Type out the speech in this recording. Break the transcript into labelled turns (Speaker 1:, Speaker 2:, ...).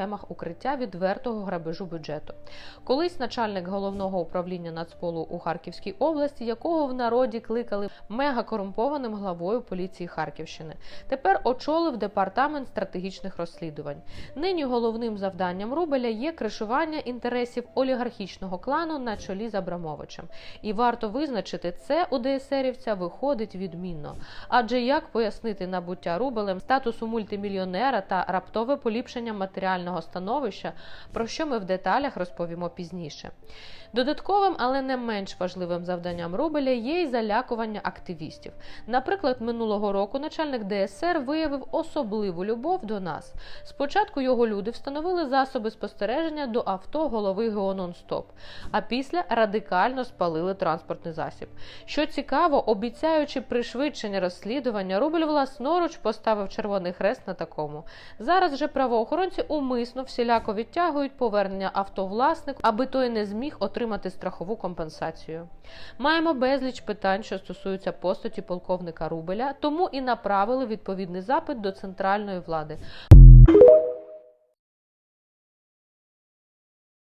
Speaker 1: схемах укриття відвертого грабежу бюджету. Колись начальник головного управління Нацполу у Харківській області, якого в народі кликали мегакорумпованим главою поліції Харківщини, тепер очолив департамент стратегічних розслідувань. Нині головним завданням Рубеля є кришування інтересів олігархічного клану на чолі з Абрамовичем. І варто визначити, це у ДСРівця виходить відмінно. Адже як пояснити набуття Рубелем статусу мультимільйонера та раптове поліпшення матеріального становища, про що ми в деталях розповімо пізніше. Додатковим, але не менш важливим завданням Рубеля є й залякування активістів. Наприклад, минулого року начальник ДСР виявив особливу любов до нас. Спочатку його люди встановили засоби спостереження до авто голови ГО «Нон-Стоп», а після радикально спалили транспортний засіб. Що цікаво, обіцяючи пришвидшення розслідування, Рубель власноруч поставив червоний хрест на такому. Зараз же правоохоронці умисно всіляко відтягують повернення автовласнику, аби той не зміг отримати страхову компенсацію. Маємо безліч питань, що стосуються постаті полковника Рубеля, тому і направили відповідний запит до центральної влади.